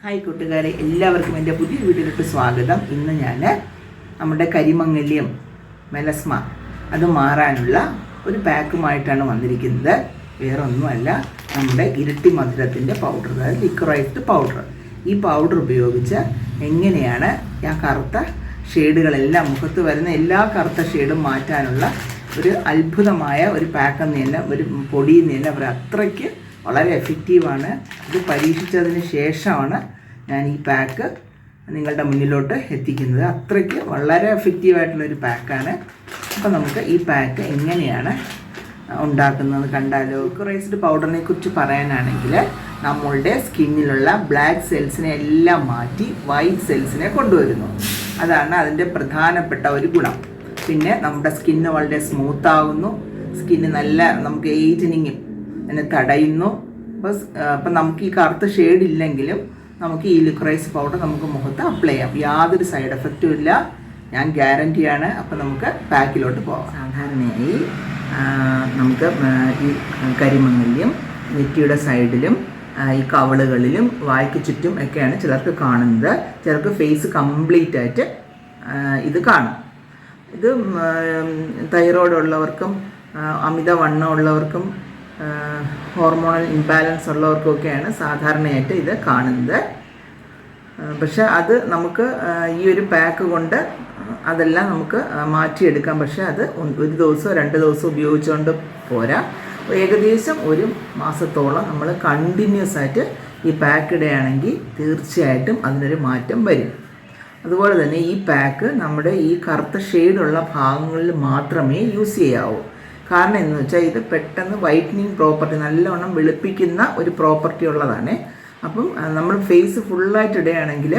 Hi കൂട്ടുകാരെ എല്ലാവർക്കും എന്റെ പുതിയ വീട്ടിലോട്ട് സ്വാഗതം. ഇന്ന് ഞാൻ നമ്മുടെ കരിമംഗല്യം മെലസ്മ അത് മാറാനുള്ള ഒരു പാക്കുമായിട്ടാണ് വന്നിരിക്കുന്നത്. വേറെ ഒന്നുമല്ല നമ്മുടെ ഇരട്ടി മധുരത്തിന്റെ പൗഡർ അതായത് ലിക്വറൈസ്ഡ് പൗഡർ ഈ പൗഡർ ഉപയോഗിച്ച് എങ്ങനെയാണ് ആ കറുത്ത ഷെയ്ഡുകളെല്ലാം മുഖത്ത് വരുന്ന എല്ലാ കറുത്ത ഷെയ്ഡും മാറ്റാനുള്ള ഒരു അത്ഭുതമായ ഒരു പാക്കെന്ന് തന്നെ ഒരു പൊടിയെന്ന് തന്നെ അവർ അത്രയ്ക്ക് വളരെ എഫക്റ്റീവാണ് ഇത് പരീക്ഷിച്ചതിന് ശേഷമാണ് ഞാൻ ഈ പാക്ക് നിങ്ങളുടെ മുന്നിലോട്ട് എത്തിക്കുന്നത്. അത്രയ്ക്ക് വളരെ എഫക്റ്റീവായിട്ടുള്ളൊരു പാക്കാണ് അപ്പോൾ നമുക്ക് ഈ പാക്ക് എങ്ങനെയാണ് ഉണ്ടാക്കുന്നത് കണ്ടാലോ? ക്രൈസ്ഡ് പൗഡറിനെ കുറിച്ച് പറയാനാണെങ്കിൽ നമ്മളുടെ സ്കിന്നിലുള്ള ബ്ലാക്ക് സെൽസിനെ എല്ലാം മാറ്റി വൈറ്റ് സെൽസിനെ കൊണ്ടുവരുന്നു. അതാണ് അതിന്റെ പ്രധാനപ്പെട്ട ഒരു ഗുണം. പിന്നെ നമ്മുടെ സ്കിന്ന് വളരെ സ്മൂത്ത് ആകുന്നു സ്കിന്ന് നല്ല നമുക്ക് ഏജനിങ്ങും അതിനെ തടയുന്നു. അപ്പോൾ അപ്പം നമുക്ക് ഈ കറുത്ത ഷെയ്ഡ് ഇല്ലെങ്കിലും നമുക്ക് ഈ ലിക്വറൈസ് പൗഡർ നമുക്ക് മുഖത്ത് അപ്ലൈ ചെയ്യാം. യാതൊരു സൈഡ് എഫക്റ്റും ഇല്ല. ഞാൻ ഗ്യാരണ്ടിയാണ് അപ്പം നമുക്ക് പാക്കിലോട്ട് പോകാം സാധാരണയായി നമുക്ക് ഈ കരിമങ്ങലിലും നെറ്റിയുടെ സൈഡിലും ഈ കവളുകളിലും വായ്ക്ക് ചുറ്റും ഒക്കെയാണ് ചിലർക്ക് കാണുന്നത്. ചിലർക്ക് ഫേസ് കംപ്ലീറ്റ് ആയിട്ട് ഇത് കാണും. ഇത് തൈറോയ്ഡ് ഉള്ളവർക്കും അമിത വണ്ണം ഉള്ളവർക്കും ഹോർമോണൽ ഇംബാലൻസ് ഉള്ളവർക്കൊക്കെയാണ് സാധാരണയായിട്ട് ഇത് കാണുന്നത്. പക്ഷെ അത് നമുക്ക് ഈ ഒരു പാക്ക് കൊണ്ട് അതെല്ലാം നമുക്ക് മാറ്റിയെടുക്കാം. പക്ഷെ അത് ഒരു ദിവസമോ രണ്ട് ദിവസമോ ഉപയോഗിച്ചുകൊണ്ട് പോരാ. ഏകദേശം ഒരു മാസത്തോളം നമ്മൾ കണ്ടിന്യൂസ് ആയിട്ട് ഈ പാക്ക് ഇടുകയാണെങ്കിൽ തീർച്ചയായിട്ടും അതിനൊരു മാറ്റം വരും. അതുപോലെ തന്നെ ഈ പാക്ക് നമ്മുടെ ഈ കറുത്ത ഷെയ്ഡുള്ള ഭാഗങ്ങളിൽ മാത്രമേ യൂസ് ചെയ്യാവൂ. കാരണം എന്ന് വെച്ചാൽ ഇത് പെട്ടെന്ന് വൈറ്റനിങ് പ്രോപ്പർട്ടി നല്ലവണ്ണം വെളുപ്പിക്കുന്ന ഒരു പ്രോപ്പർട്ടി ഉള്ളതാണ്. അപ്പം നമ്മൾ ഫേസ് ഫുള്ളായിട്ട് ഇടുകയാണെങ്കിൽ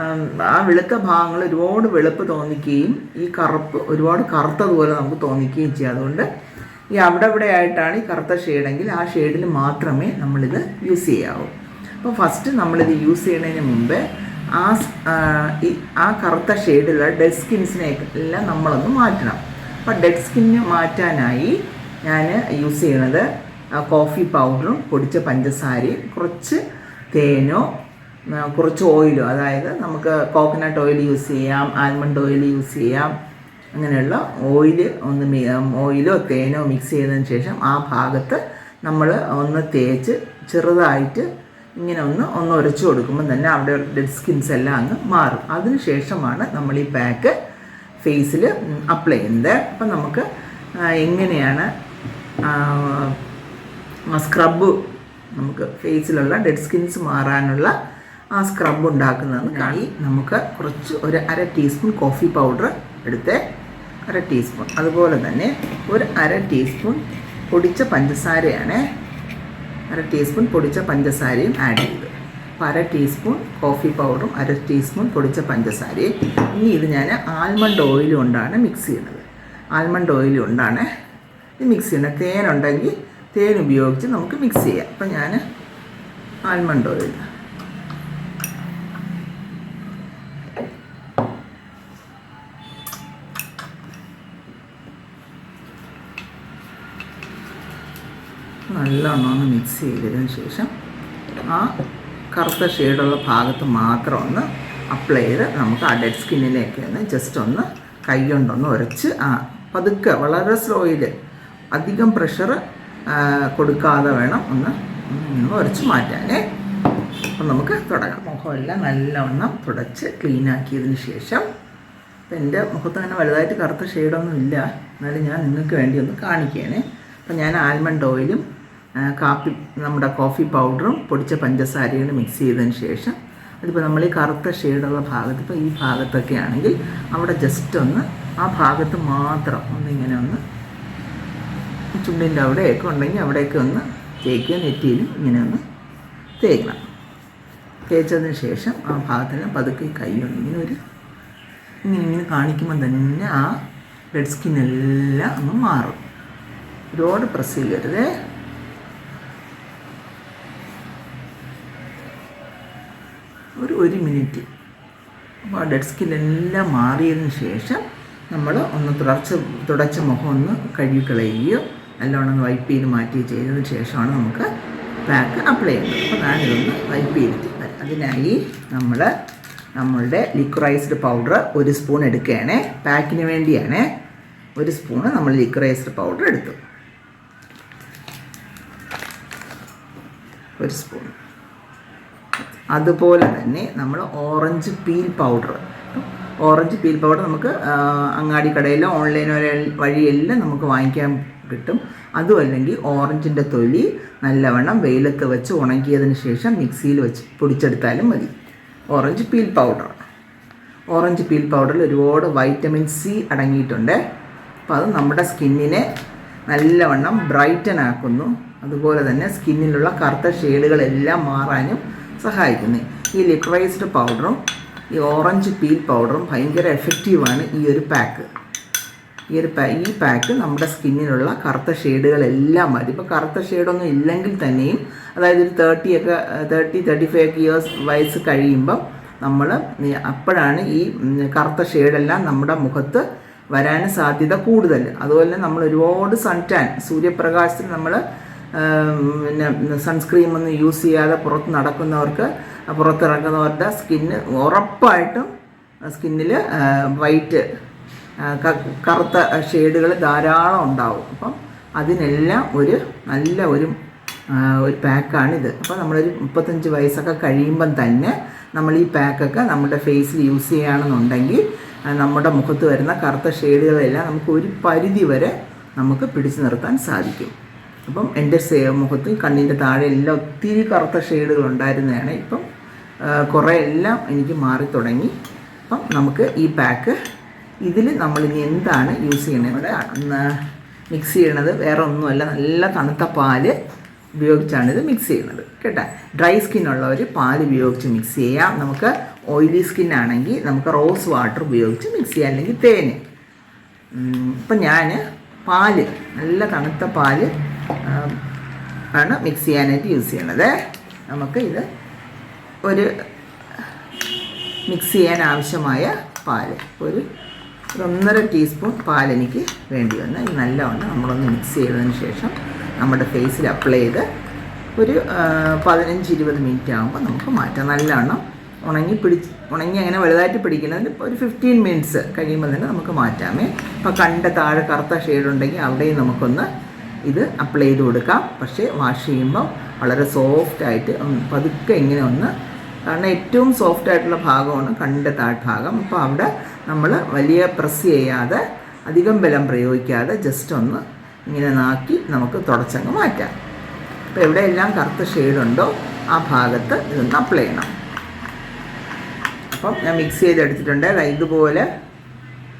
ആം, വെളുത്ത ഭാഗങ്ങൾ ഒരുപാട് വെളുപ്പ് തോന്നിക്കുകയും ഈ കറുപ്പ് ഒരുപാട് കറുത്തതുപോലെ നമുക്ക് തോന്നിക്കുകയും ചെയ്യും. അതുകൊണ്ട് ഈ അവിടെ ഇവിടെ ആയിട്ടാണ് ഈ കറുത്ത ഷെയ്ഡെങ്കിൽ ആ ഷെയ്ഡിൽ മാത്രമേ നമ്മളിത് യൂസ് ചെയ്യാവൂ. അപ്പോൾ ഫസ്റ്റ് നമ്മളിത് യൂസ് ചെയ്യുന്നതിന് മുമ്പ് ആ ആ, കറുത്ത ഷെയ്ഡുള്ള ഡെഡ് സ്കിൻസിനെ എല്ലാം നമ്മളൊന്ന് മാറ്റണം. അപ്പോൾ ഡെഡ് സ്കിന്ന് മാറ്റാനായി ഞാൻ യൂസ് ചെയ്യണത് കോഫി പൗഡറും പൊടിച്ച പഞ്ചസാരയും കുറച്ച് തേനോ കുറച്ച് ഓയിലോ അതായത് നമുക്ക് കോക്കനട്ട് ഓയിൽ യൂസ് ചെയ്യാം ആൽമണ്ട് ഓയിൽ യൂസ് ചെയ്യാം. അങ്ങനെയുള്ള ഓയിൽ ഒന്ന് ഓയിലോ തേനോ മിക്സ് ചെയ്തതിന് ശേഷം ആ ഭാഗത്ത് നമ്മൾ ഒന്ന് തേച്ച് ചെറുതായിട്ട് ഇങ്ങനെ ഒന്ന് ഒന്ന് ഉരച്ചു കൊടുക്കുമ്പോൾ തന്നെ അവിടെ ഡെഡ് സ്കിൻസ് എല്ലാം അങ്ങ് മാറും. അതിന് ശേഷമാണ് നമ്മൾ ഈ പാക്ക് ഫേസിൽ അപ്ലൈ ചെയ്യുന്നത്. അപ്പം നമുക്ക് എങ്ങനെയാണ് സ്ക്രബ് നമുക്ക് ഫേസിലുള്ള ഡെഡ് സ്കിൻസ് മാറാനുള്ള ആ സ്ക്രബ് ഉണ്ടാക്കുന്നതെന്ന് കാണി നമുക്ക് കുറച്ച് ഒരു അര ടീസ്പൂൺ കോഫി പൗഡർ എടുത്ത് അര ടീസ്പൂൺ അതുപോലെ തന്നെ ഒരു അര ടീസ്പൂൺ പൊടിച്ച പഞ്ചസാരയാണ്. അര ടീസ്പൂൺ പൊടിച്ച പഞ്ചസാരയും ആഡ് ചെയ്തു. അര ടീസ്പൂൺ കോഫി പൗഡറും അര ടീസ്പൂൺ പൊടിച്ച പഞ്ചസാരയും. ഇനി ഇത് ഞാൻ ആൽമണ്ട് ഓയിൽ കൊണ്ടാണ് മിക്സ് ചെയ്യുന്നത്. ആൽമണ്ട് ഓയിൽ കൊണ്ടാണ് ഇത് മിക്സ് ചെയ്യുന്നത്. തേനുണ്ടെങ്കിൽ തേൻ ഉപയോഗിച്ച് നമുക്ക് മിക്സ് ചെയ്യാം. അപ്പം ഞാൻ ആൽമണ്ട് ഓയിൽ. നല്ലോണം ഒന്ന് മിക്സ് ചെയ്തതിന് ശേഷം ആ കറുത്ത ഷെയ്ഡുള്ള ഭാഗത്ത് മാത്രം ഒന്ന് അപ്ലൈ ചെയ്ത് നമുക്ക് ആ ഡെഡ് സ്കിന്നിലേക്ക് ഒന്ന് ജസ്റ്റ് ഒന്ന് കൈ കൊണ്ടൊന്ന് ഉരച്ച് ആ പതുക്കെ വളരെ സ്ലോയിൽ അധികം പ്രഷർ കൊടുക്കാതെ വേണം ഒന്ന് ഉരച്ച് മാറ്റാനേ. അപ്പം നമുക്ക് തുടങ്ങാം. മുഖമെല്ലാം നല്ലവണ്ണം തുടച്ച് ക്ലീനാക്കിയതിന് ശേഷം അപ്പം എന്റെ മുഖത്ത് അങ്ങനെ വലുതായിട്ട് കറുത്ത ഷെയ്ഡൊന്നും ഇല്ല. എന്നാലും ഞാൻ നിങ്ങൾക്ക് വേണ്ടി ഒന്ന് കാണിക്കുകയാണ്. അപ്പം ഞാൻ ആൽമണ്ട് ഓയിലും കാപ്പി നമ്മുടെ കോഫി പൗഡറും പൊടിച്ച പഞ്ചസാരയും മിക്സ് ചെയ്തതിന് ശേഷം അതിപ്പോൾ നമ്മൾ ഈ കറുത്ത ഷെയ്ഡുള്ള ഭാഗത്ത് ഇപ്പോൾ ഈ ഭാഗത്തൊക്കെ ആണെങ്കിൽ അവിടെ ജസ്റ്റ് ഒന്ന് ആ ഭാഗത്ത് മാത്രം ഒന്നിങ്ങനെ ഒന്ന് ചുണ്ടിന്റെ അവിടെയൊക്കെ ഉണ്ടെങ്കിൽ അവിടെയൊക്കെ ഒന്ന് തേക്കുക നെറ്റിയിലും ഇങ്ങനെ ഒന്ന് തേക്കണം. തേച്ചതിന് ശേഷം ആ ഭാഗത്തിന് പതുക്കെ കൈ കൊണ്ട് ഇങ്ങനെ ഒരു ഇങ്ങനെ ഇങ്ങനെ കാണിക്കുമ്പോൾ തന്നെ ആ ഡെഡ് സ്കിന്നെല്ലാം അങ്ങ് മാറും. ഒരുപാട് പ്രസ് ചെയ്യരുതേ ഒരു ഒരു മിനിറ്റ്. അപ്പോൾ ആ ഡെഡ് സ്കിൻ എല്ലാം മാറിയതിന് ശേഷം നമ്മൾ ഒന്ന് തുടർച്ച തുടച്ച മുഖം ഒന്ന് കഴുകി കളയുകയോ നല്ലോണം ഒന്ന് വൈപ്പ് ചെയ്ത് മാറ്റി ചെയ്തതിന് ശേഷമാണ് നമുക്ക് പാക്ക് അപ്ലൈ ചെയ്യുന്നത്. അപ്പോൾ ഞാനിതൊന്ന് വൈപ്പ് ചെയ്തിട്ട് അതിനായി നമ്മൾ നമ്മളുടെ ലിക്വറൈസ്ഡ് പൗഡർ ഒരു സ്പൂൺ എടുക്കുകയാണേ. പാക്കിന് വേണ്ടിയാണ്. ഒരു സ്പൂണ് നമ്മൾ ലിക്വറൈസ്ഡ് പൗഡർ എടുത്തു. ഒരു സ്പൂൺ അതുപോലെ തന്നെ നമ്മൾ orange peel powder orange peel powder നമുക്ക് അങ്ങാടി കടയിലോ ഓൺലൈൻ വഴിയെല്ലാം നമുക്ക് വാങ്ങിക്കാൻ കിട്ടും. അതും അല്ലെങ്കിൽ ഓറഞ്ചിന്റെ തൊലി നല്ലവണ്ണം വെയിലത്ത് വെച്ച് ഉണക്കിയതിന് ശേഷം മിക്സിയിൽ വെച്ച് പൊടിച്ചെടുത്താലും മതി. Orange peel powder orange peel പൗഡറിൽ ഒരുപാട് വൈറ്റമിൻ സി അടങ്ങിയിട്ടുണ്ട്. അപ്പോൾ അത് നമ്മുടെ സ്കിന്നിനെ നല്ലവണ്ണം ബ്രൈറ്റൻ ആക്കുന്നു. അതുപോലെ തന്നെ സ്കിന്നിലുള്ള കറുത്ത ഷെയ്ഡുകളെല്ലാം മാറാനും സഹായിക്കുന്നു. ഈ ലിറ്ററൈസ്ഡ് പൗഡറും ഈ ഓറഞ്ച് പീൽ പൗഡറും ഭയങ്കര എഫക്റ്റീവാണ് ഈ ഒരു പാക്ക് ഈ ഒരു ഈ പാക്ക് നമ്മുടെ സ്കിന്നിനുള്ള കറുത്ത ഷെയ്ഡുകളെല്ലാം മതി. ഇപ്പോൾ കറുത്ത ഷെയ്ഡൊന്നും ഇല്ലെങ്കിൽ തന്നെയും അതായത് ഒരു തേർട്ടി ഒക്കെ തേർട്ടി തേർട്ടി ഫൈവ് ഇയേഴ്സ് വയസ്സ് കഴിയുമ്പം നമ്മൾ അപ്പോഴാണ് ഈ കറുത്ത ഷെയ്ഡെല്ലാം നമ്മുടെ മുഖത്ത് വരാൻ സാധ്യത കൂടുതൽ. അതുപോലെ നമ്മൾ ഒരുപാട് സൺ ടാൻ സൂര്യപ്രകാശത്തിന് നമ്മൾ പിന്നെ സൺസ്ക്രീം ഒന്നും യൂസ് ചെയ്യാതെ പുറത്ത് നടക്കുന്നവർക്ക് പുറത്തിറങ്ങുന്നവരുടെ സ്കിന്ന് ഉറപ്പായിട്ടും സ്കിന്നിൽ വൈറ്റ് കറുത്ത ഷെയ്ഡുകൾ ധാരാളം ഉണ്ടാവും. അപ്പം അതിനെല്ലാം ഒരു നല്ല ഒരു ഒരു പാക്കാണിത്. അപ്പോൾ നമ്മളൊരു മുപ്പത്തഞ്ച് വയസ്സൊക്കെ കഴിയുമ്പം തന്നെ നമ്മൾ ഈ പാക്കൊക്കെ നമ്മുടെ ഫേസിൽ യൂസ് ചെയ്യുകയാണെന്നുണ്ടെങ്കിൽ നമ്മുടെ മുഖത്ത് വരുന്ന കറുത്ത ഷെയ്ഡുകളെല്ലാം നമുക്ക് ഒരു പരിധി വരെ നമുക്ക് പിടിച്ചു നിർത്താൻ സാധിക്കും. അപ്പം എന്റെ മുഖത്ത് കണ്ണിന്റെ താഴെ എല്ലാം ഒത്തിരി കറുത്ത ഷെയ്ഡുകൾ ഉണ്ടായിരുന്നതാണ്. ഇപ്പം കുറേ എല്ലാം എനിക്ക് മാറി തുടങ്ങി. അപ്പം നമുക്ക് ഈ പാക്ക് ഇതിൽ നമ്മളിനി എന്താണ് യൂസ് ഇവിടെ മിക്സ് ചെയ്യണത് വേറെ ഒന്നുമല്ല. നല്ല തണുത്ത പാൽ ഉപയോഗിച്ചാണ് ഇത് മിക്സ് ചെയ്യുന്നത്. കേട്ടോ? ഡ്രൈ സ്കിൻ ഉള്ളവർ പാൽ ഉപയോഗിച്ച് മിക്സ് ചെയ്യാം നമുക്ക് ഓയിലി സ്കിൻ ആണെങ്കിൽ നമുക്ക് റോസ് വാട്ടർ ഉപയോഗിച്ച് മിക്സ് ചെയ്യാം അല്ലെങ്കിൽ തേന്. ഇപ്പം ഞാൻ പാൽ നല്ല തണുത്ത പാൽ ആണ് മിക്സ് ചെയ്യാനായിട്ട് യൂസ് ചെയ്യണത് നമുക്ക് ഇത് ഒരു മിക്സ് ചെയ്യാൻ ആവശ്യമായ പാൽ ഒരു ഒന്നര ടീസ്പൂൺ പാൽ എനിക്ക് വേണ്ടി വന്ന് നല്ലവണ്ണം നമ്മളൊന്ന് മിക്സ് ചെയ്തതിന് ശേഷം നമ്മുടെ ഫേസിൽ അപ്ലൈ ചെയ്ത് ഒരു പതിനഞ്ച് ഇരുപത് മിനിറ്റ് ആകുമ്പോൾ നമുക്ക് മാറ്റാം. നല്ലവണ്ണം ഉണങ്ങി പിടിച്ച് ഉണങ്ങി അങ്ങനെ വലുതായിട്ട് പിടിക്കുന്നതിന് ഒരു ഫിഫ്റ്റീൻ മിനിറ്റ്സ് കഴിയുമ്പോൾ തന്നെ നമുക്ക് മാറ്റാമേ. അപ്പോൾ കണ്ട താഴെ കറുത്ത ഷെയ്ഡുണ്ടെങ്കിൽ അവിടെയും നമുക്കൊന്ന് ഇത് അപ്ലൈ ചെയ്ത് കൊടുക്കാം. പക്ഷേ വാഷ് ചെയ്യുമ്പോൾ വളരെ സോഫ്റ്റ് സോഫ്റ്റായിട്ട് പതുക്കെ ഇങ്ങനെ ഒന്ന് കാരണം ഏറ്റവും സോഫ്റ്റ് ആയിട്ടുള്ള ഭാഗമാണ് കണ്ണിന്റെ താഴ്ഭാഗം. അപ്പോൾ അവിടെ നമ്മൾ വലിയ പ്രസ് ചെയ്യാതെ അധികം ബലം പ്രയോഗിക്കാതെ ജസ്റ്റ് ഒന്ന് ഇങ്ങനെ നാക്കി നമുക്ക് തുടച്ചങ്ങ് മാറ്റാം. അപ്പോൾ എവിടെയെല്ലാം കറുത്ത ഷെയ്ഡുണ്ടോ ആ ഭാഗത്ത് ഇതൊന്ന് അപ്ലൈ ചെയ്യണം. അപ്പം ഞാൻ മിക്സ് ചെയ്തെടുത്തിട്ടുണ്ട്. ഇതുപോലെ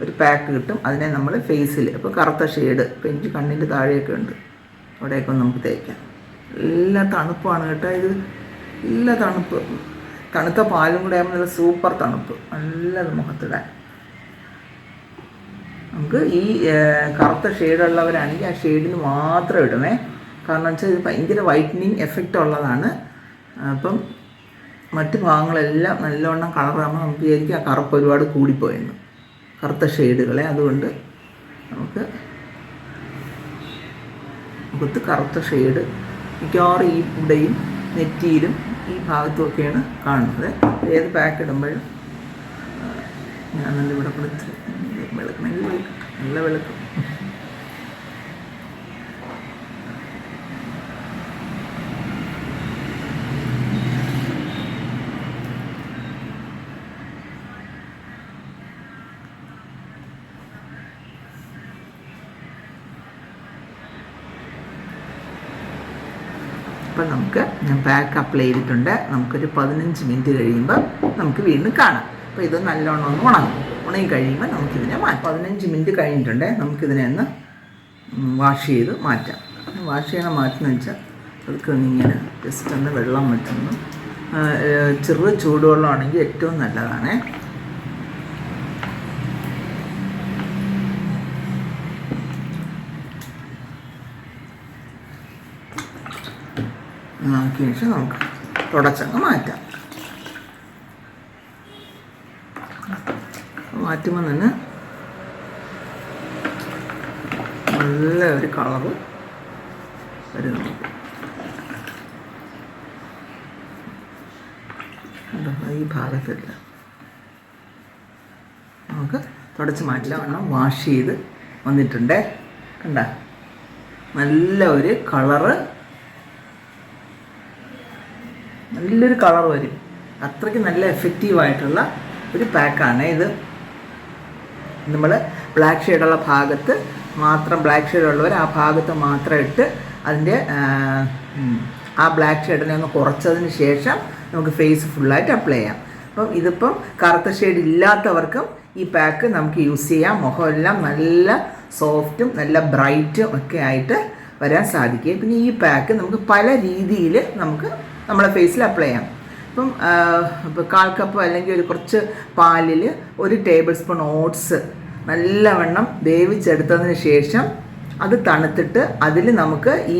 ഒരു പാക്ക് കിട്ടും. അതിനെ നമ്മൾ ഫേസിൽ ഇപ്പോൾ കറുത്ത ഷെയ്ഡ് ഇപ്പോൾ എനിക്ക് കണ്ണിന്റെ താഴെയൊക്കെ ഉണ്ട്. അവിടെയൊക്കെ നമുക്ക് തേക്കാം. എല്ലാ തണുപ്പാണ് കേട്ടോ ഇത്. എല്ലാ തണുപ്പ്. തണുത്ത പാലും കൂടെ ആകുമ്പോൾ നല്ല സൂപ്പർ തണുപ്പ്. നല്ലത് മുഖത്തിടാൻ. നമുക്ക് ഈ കറുത്ത ഷെയ്ഡുള്ളവരാണെങ്കിൽ ആ ഷെയ്ഡിന് മാത്രം ഇടണേ കാരണം വെച്ചാൽ ഇത് ഭയങ്കര വൈറ്റനിങ് എഫക്റ്റ് ഉള്ളതാണ്. അപ്പം മറ്റ് ഭാഗങ്ങളെല്ലാം നല്ലവണ്ണം കളറാകുമ്പോൾ നമുക്ക് വിചാരിക്കും ആ കറുപ്പ് ഒരുപാട് കൂടിപ്പോയെന്ന്. കറുത്ത ഷെയ്ഡുകളെ. അതുകൊണ്ട് നമുക്ക് മുഖത്ത് കറുത്ത ഷെയ്ഡ്. മിക്കവാറും ഈ ഇവിടെയും നെറ്റിയിലും ഈ ഭാഗത്തുമൊക്കെയാണ് കാണുന്നത്. ഏത് പാക്ക് ഇടുമ്പോഴും നല്ല ഇവിടെ കൊടുത്ത് വെളുക്കണമെങ്കിൽ വെളുക്കും നല്ല വെളുക്കും. അപ്പം നമുക്ക് പാക്ക് അപ്ലൈ ചെയ്തിട്ടുണ്ട് നമുക്കൊരു പതിനഞ്ച് മിനിറ്റ് കഴിയുമ്പോൾ നമുക്ക് വീണ്ടും കാണാം. അപ്പോൾ ഇത് നല്ലോണം ഒന്ന് ഉണങ്ങും. ഉണങ്ങി കഴിയുമ്പോൾ നമുക്കിതിനെ മാറ്റാം. പതിനഞ്ച് മിനിറ്റ് കഴിഞ്ഞിട്ടുണ്ട് നമുക്കിതിനെ ഒന്ന് വാഷ് ചെയ്ത് മാറ്റാം. വാഷ് ചെയ്യണം മാറ്റുന്ന വെച്ചാൽ ഒന്നിങ്ങനെ ജസ്റ്റ് ഒന്ന് വെള്ളം വെച്ചൊന്ന് ചെറു ചൂടുവെള്ളമാണെങ്കിൽ ഏറ്റവും നല്ലതാണേ. നോക്കിയ ശേഷം നമുക്ക് തുടച്ചങ്ങ് മാറ്റാം. മാറ്റുമ്പോൾ തന്നെ നല്ല ഒരു കളറ് വരും ഈ ഭാഗത്തില്ല. നമുക്ക് തുടച്ച് മാറ്റില്ല. വേണം വാഷ് ചെയ്ത് വന്നിട്ടുണ്ടേ. കണ്ട? നല്ല ഒരു കളറ് നല്ലൊരു കളർ വരും. അത്രയ്ക്ക് നല്ല എഫക്റ്റീവായിട്ടുള്ള ഒരു പാക്കാണ് ഇത്. നമ്മൾ ബ്ലാക്ക് ഷെയ്ഡുള്ള ഭാഗത്ത് മാത്രം ബ്ലാക്ക് ഷെയ്ഡ് ഉള്ളവർ ആ ഭാഗത്ത് മാത്രം ഇട്ട് അതിന്റെ ആ ബ്ലാക്ക് ഷെയ്ഡിനെ ഒന്ന് കുറച്ചതിന് ശേഷം നമുക്ക് ഫേസ് ഫുള്ളായിട്ട് അപ്ലൈ ചെയ്യാം. അപ്പം ഇതിപ്പം കറുത്ത ഷെയ്ഡ് ഇല്ലാത്തവർക്കും ഈ പാക്ക് നമുക്ക് യൂസ് ചെയ്യാം. മുഖമെല്ലാം നല്ല സോഫ്റ്റും നല്ല ബ്രൈറ്റും ഒക്കെ ആയിട്ട് വരാൻ സാധിക്കും. പിന്നെ ഈ പാക്ക് നമുക്ക് പല രീതിയിൽ നമുക്ക് നമ്മുടെ ഫേസിൽ അപ്ലൈ ചെയ്യാം. അപ്പം കാൽ കപ്പ് അല്ലെങ്കിൽ ഒരു കുറച്ച് പാലിൽ ഒരു ടേബിൾ സ്പൂൺ ഓട്സ് നല്ലവണ്ണം വേവിച്ചെടുത്തതിന് ശേഷം അത് തണുത്തിട്ട് അതിൽ നമുക്ക് ഈ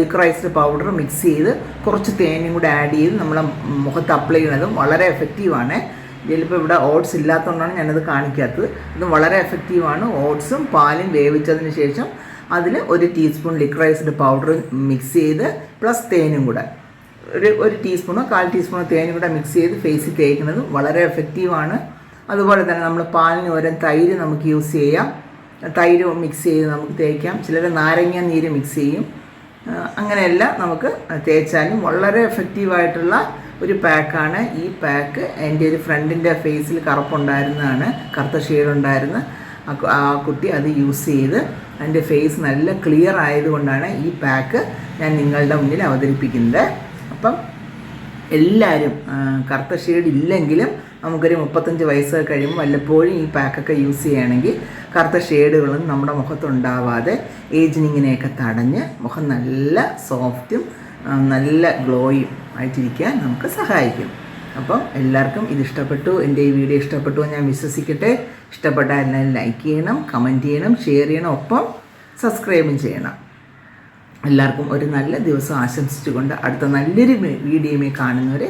ലിക്വറൈസ്ഡ് പൗഡർ മിക്സ് ചെയ്ത് കുറച്ച് തേനും കൂടെ ആഡ് ചെയ്ത് നമ്മളെ മുഖത്ത് അപ്ലൈ ചെയ്യുന്നതും വളരെ എഫക്റ്റീവാണ് ചിലപ്പോൾ ഇവിടെ ഓട്സ് ഇല്ലാത്തതുകൊണ്ടാണ് ഞാനത് കാണിക്കാത്തത്. ഇത് വളരെ എഫക്റ്റീവാണ് ഓട്സും പാലും വേവിച്ചതിന് ശേഷം അതിൽ ഒരു ടീസ്പൂൺ ലിക്വറൈസ്ഡ് പൗഡർ മിക്സ് ചെയ്ത് പ്ലസ് തേനും കൂടെ. ഒരു ഒരു ടീസ്പൂണോ കാൽ ടീസ്പൂണോ തേനും കൂടെ മിക്സ് ചെയ്ത് ഫേസിൽ തേക്കുന്നത് വളരെ എഫക്റ്റീവാണ് അതുപോലെ തന്നെ നമ്മൾ പാലിന് പകരം തൈര് നമുക്ക് യൂസ് ചെയ്യാം. തൈര് മിക്സ് ചെയ്ത് നമുക്ക് തേക്കാം. ചിലർ നാരങ്ങ നീര് മിക്സ് ചെയ്യും. അങ്ങനെയല്ല നമുക്ക് തേച്ചാലും വളരെ എഫക്റ്റീവായിട്ടുള്ള ഒരു പാക്കാണ് ഈ പാക്ക് എന്റെ ഒരു ഫ്രണ്ടിന്റെ ഫേസിൽ കറുപ്പുണ്ടായിരുന്നതാണ്. കറുത്ത ഷെയ്ഡുണ്ടായിരുന്ന ആ കുട്ടി അത് യൂസ് ചെയ്ത് എന്റെ ഫേസ് നല്ല ക്ലിയർ ആയതുകൊണ്ടാണ് ഈ പാക്ക് ഞാൻ നിങ്ങളുടെ മുന്നിൽ അവതരിപ്പിക്കുന്നത്. അപ്പം എല്ലാവരും കറുത്ത ഷെയ്ഡ് ഇല്ലെങ്കിലും നമുക്കൊരു മുപ്പത്തഞ്ച് വയസ്സ് കഴിയുമ്പോൾ വല്ലപ്പോഴും ഈ പാക്കൊക്കെ യൂസ് ചെയ്യുകയാണെങ്കിൽ കറുത്ത ഷെയ്ഡുകളൊന്നും നമ്മുടെ മുഖത്തുണ്ടാവാതെ ഏജിനിങ്ങിനെയൊക്കെ തടഞ്ഞ് മുഖം നല്ല സോഫ്റ്റും നല്ല ഗ്ലോയും ആയിട്ടിരിക്കാൻ നമുക്ക് സഹായിക്കും. അപ്പം എല്ലാവർക്കും ഇത് ഇഷ്ടപ്പെട്ടു എന്റെ ഈ വീഡിയോ ഇഷ്ടപ്പെട്ടു ഞാൻ വിശ്വസിക്കട്ടെ. ഇഷ്ടപ്പെട്ടാൽ എല്ലാവരും ലൈക്ക് ചെയ്യണം കമന്റ് ചെയ്യണം ഷെയർ ചെയ്യണം ഒപ്പം സബ്സ്ക്രൈബും ചെയ്യണം. എല്ലാവർക്കും ഒരു നല്ല ദിവസം ആശംസിച്ചുകൊണ്ട് അടുത്ത നല്ലൊരു വീഡിയോയുമേ കാണുന്നവരെ